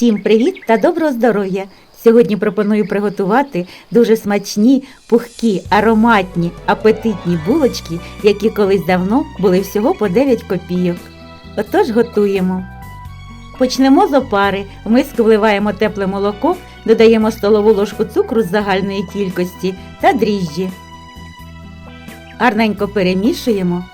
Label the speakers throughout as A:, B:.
A: Всім привіт та доброго здоров'я! Сьогодні пропоную приготувати дуже смачні, пухкі, ароматні, апетитні булочки, які колись давно були всього по 9 копійок. Отож готуємо. Почнемо з опари. В миску вливаємо тепле молоко, додаємо столову ложку цукру з загальної кількості та дріжджі. Гарненько перемішуємо.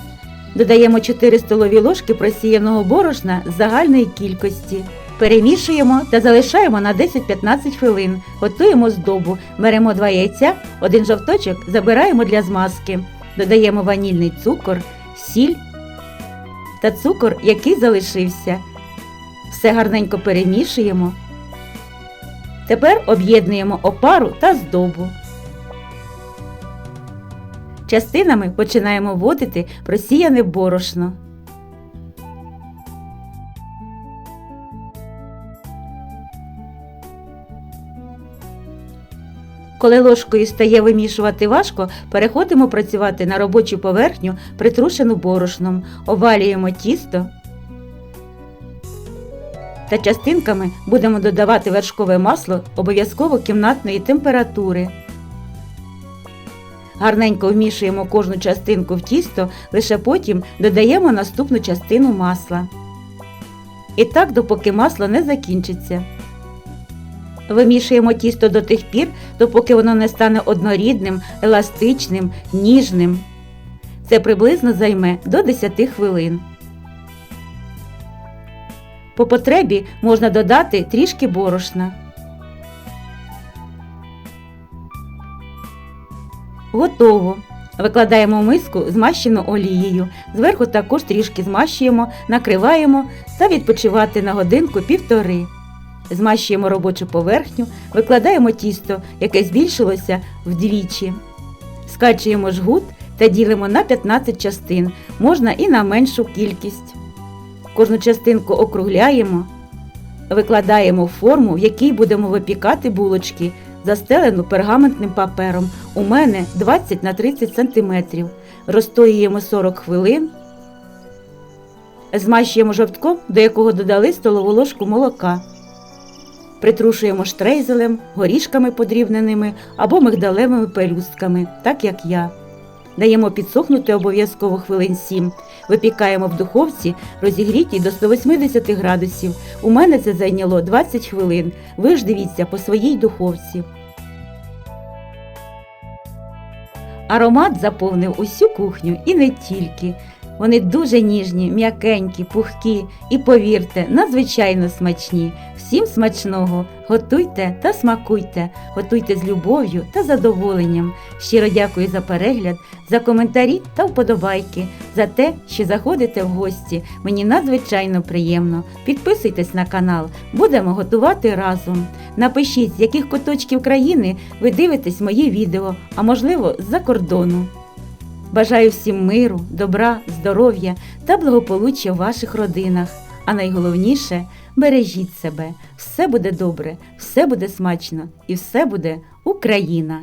A: Додаємо 4 столові ложки просіяного борошна з загальної кількості. Перемішуємо та залишаємо на 10-15 хвилин. Готуємо здобу. Беремо 2 яйця, один жовточок забираємо для змазки. Додаємо ванільний цукор, сіль та цукор, який залишився. Все гарненько перемішуємо. Тепер об'єднуємо опару та здобу. Частинами починаємо вводити просіяне борошно. Коли ложкою стає вимішувати важко, переходимо працювати на робочу поверхню, притрушену борошном, овалюємо тісто та частинками будемо додавати вершкове масло обов'язково кімнатної температури. Гарненько вмішуємо кожну частинку в тісто, лише потім додаємо наступну частину масла. І так, допоки масло не закінчиться. Вимішуємо тісто до тих пір, допоки воно не стане однорідним, еластичним, ніжним. Це приблизно займе до 10 хвилин. По потребі можна додати трішки борошна. Готово. Викладаємо миску змащену олією. Зверху також трішки змащуємо, накриваємо та відпочивати на годинку півтори. Змащуємо робочу поверхню, викладаємо тісто, яке збільшилося вдвічі. Скачуємо жгут та ділимо на 15 частин, можна і на меншу кількість. Кожну частинку округляємо, викладаємо в форму, в якій будемо випікати булочки, застелену пергаментним папером. У мене 20 на 30 см. Розстоюємо 40 хвилин. Змащуємо жовтком, до якого додали столову ложку молока. Притрушуємо штрейзелем, горішками подрібненими або мигдалевими пелюстками, так як я. Даємо підсохнути обов'язково хвилин 7. Випікаємо в духовці, розігрітій до 180 градусів. У мене це зайняло 20 хвилин. Ви ж дивіться по своїй духовці. Аромат заповнив усю кухню і не тільки. Вони дуже ніжні, м'якенькі, пухкі і, повірте, надзвичайно смачні. Всім смачного! Готуйте та смакуйте, готуйте з любов'ю та задоволенням. Щиро дякую за перегляд, за коментарі та вподобайки, за те, що заходите в гості. Мені надзвичайно приємно. Підписуйтесь на канал, будемо готувати разом. Напишіть, з яких куточків країни ви дивитесь мої відео, а можливо, з-за кордону. Бажаю всім миру, добра, здоров'я та благополуччя в ваших родинах. А найголовніше бережіть себе. Все буде добре, все буде смачно і все буде Україна!